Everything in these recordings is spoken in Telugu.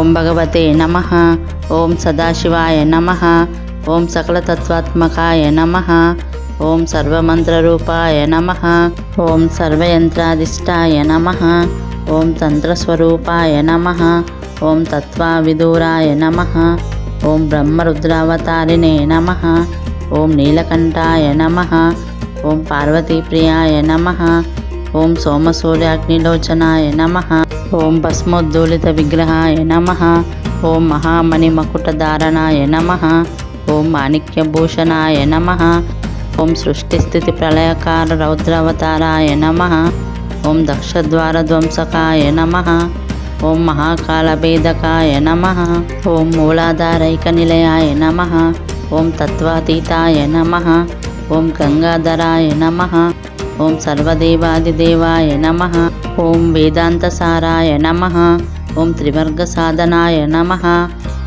ఓం భగవతే నమ. ఓం సదాశివాయ నమ. ఓం సకలతత్వాత్మకాయ నమ. ఓం సర్వమంత్రరూపాయ నమ. ఓం సర్వయంత్రాధిష్టాయ నమ. ఓం తంత్రస్వరూపాయ నమ. ఓం తత్వావిదూరాయ నమ. ఓం బ్రహ్మరుద్రావతారిణే నమ. ఓం నీలకంఠాయ నమ. ఓం పార్వతీప్రియాయ నమ. ఓం సోమసూర్యాగ్నిలోచనాయ నమ. ఓం భస్మోద్దూలిత విగ్రహాయ నమ. ఓం మహామణిమకుటధారణాయ నమ. ఓం మాణిక్యభూషణాయ నమ. ఓం సృష్టిస్థితి ప్రళయకార రౌద్రావతారాయ నమ. ఓం దక్షద్వారధ్వంసకాయ నమ. ఓం మహాకాళభేదకాయ నమ. ఓం మూలాధారైక నిలయాయ నమ. ఓం తత్వాతీతాయ నమ. ఓం గంగాధరాయ నమ. ఓం సర్వదేవాదిదేవాయ నమ ఓం వేదాంతసారాయ నమ ఓం త్రివర్గ సాధనాయ నమ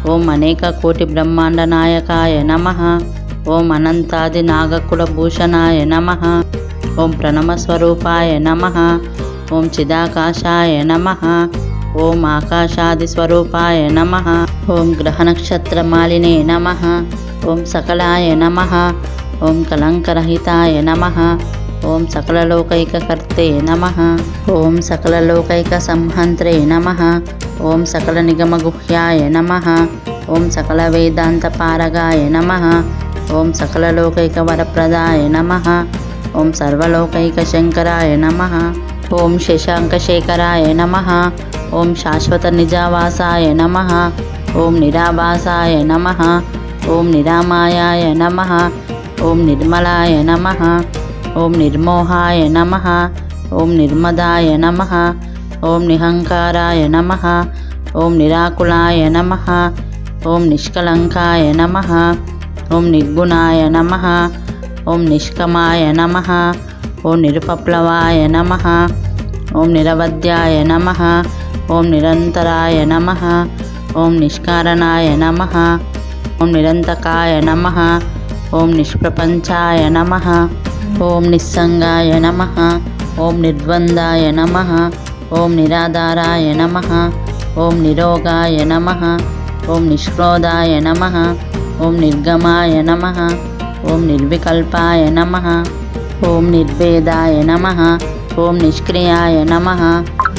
ఓం అనేక కోటి బ్రహ్మాండ నాయకాయ నమ ఓం అనంతాది నాగకుల భూషణాయ నమ ఓం ప్రణమస్వరూపాయ నమ ఓం చిదాకాశాయ నమ ఓం ఆకాశాది స్వరూపాయ నమ ఓం గ్రహనక్షత్ర మాలినే నమ ఓం సకలాయ నమ ఓం కలంకరహితాయ నమ ఓం సకలలోకైకకర్తే నమ ఓం సకలలోకైక సంహంత్రే నమ ఓం సకల నిగమగుహ్యాయ నమ ఓం సకల వేదాంత పారగాయ నమ ఓం సకలలోకైక వరప్రదాయ నమ ఓం సర్వలోకైక శంకరాయ నమ ఓం శశాంకశేఖరాయ నమ ఓం శాశ్వత నిజావాసాయ నమ ఓం నిరాభాసాయ నమ ఓం నిరామాయాయ నమ ఓం నిర్మలాయ నమ ఓం నిర్మోహాయ నమ ఓం నిర్మదాయ నమ ఓం నిహంకారాయ నమ ఓం నిరాకులాయ నమ ఓం నిష్కలంకాయ నమ ఓం నిర్గుణాయ నమ ఓం నిష్కమాయ నమ ఓం నిరుపప్లవాయ నమ ఓం నిరవధ్యాయ నమ ఓం నిరంతరాయ నమ ఓం నిష్కారణాయ నమ ఓం నిరంతకాయ నమ ఓం నిష్ప్రపంచాయ నమ ఓం నిస్సంగాయ నమ ఓం నిర్ద్వందాయ నమ ఓం నిరాధారాయ నమ ఓం నిరోగాయ నమ ఓం నిష్క్రోధాయ నమ ఓం నిర్గమాయ నమ ఓం నిర్వికల్పాయ నమ ఓం నిర్భేదాయ నమ ఓం నిష్క్రియాయ నమ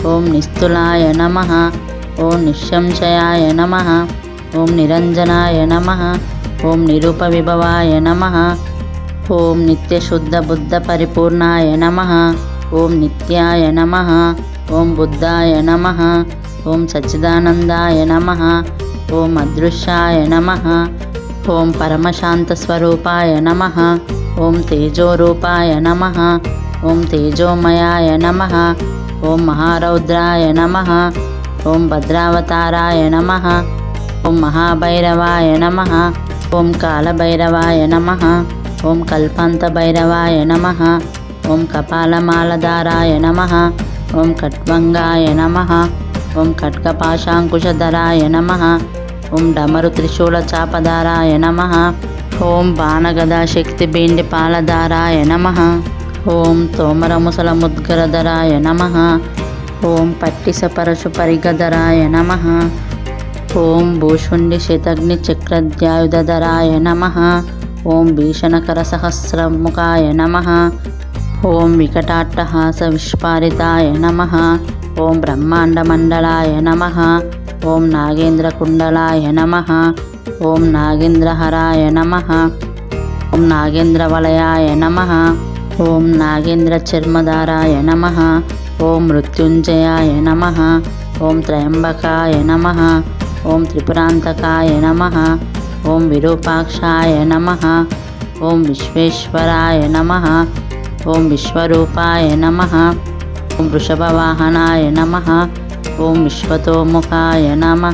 ఓం నిస్తులాయ నమ ఓం నిశంశయాయ నమ ఓం నిరంజనాయ నమ ఓం నిరూపవిభవాయ నమ ఓం నిత్యశుద్ధ బుద్ధ పరిపూర్ణాయ నమ ఓం నిత్యాయ నమ ఓం బుద్ధాయ నమ ఓం సచ్చిదానందాయ నమ ఓం అదృశ్యాయ నమ ఓం పరమశాంతస్వరూపాయ నమ ఓం తేజోరూపాయ నమ ఓం తేజోమయాయ నమ ఓం మహారౌద్రాయ నమ ఓం భద్రావతారాయ నమ ఓం మహాభైరవాయ నమ ఓం కాలభైరవాయ నమ ఓం కల్పంతభైరవాయ నమ. ఓం కపాలమాలధారాయ నమ. ఓం ఖట్వంగాయ నమ. ఓం ఖడ్గపాశాంకుశధరాయ నమ. ఓం డమరు త్రిశూల చాపధారాయ నమ. ఓం బాణగదా శక్తి బీండి పాలధారాయ నమ. ఓం తోమరముసల ముద్గరధరాయ నమ. ఓం పట్టిసపరశు పరిగధరాయ నమ. ఓం భూషుండి శతగ్ని చక్రధ్యాయుధరాయ నమ. ఓం భీషణకర సహస్రముఖాయ నమ. ఓం వికటాట్టహాస విష్పారితాయ నమ. ఓం బ్రహ్మాండమండలాయ నమ. ఓం నాగేంద్రకుండలాయ నమ. ఓం నాగేంద్రహరాయ నమ. ఓం నాగేంద్రవలయాయ నమ. ఓం నాగేంద్రచర్మదారాయ నమ. ఓం మృత్యుంజయాయ నమ. ఓం త్రయంబకాయ నమ. ఓం త్రిపురాంతకాయ నమ. ఓం విరూపాక్షాయ నమ. ఓం విశ్వేశ్వరాయ నమ. ఓం విశ్వరూపాయ నమ. ఓం వృషభవాహనాయ నమ. ఓం విశ్వతోముఖాయ నమ.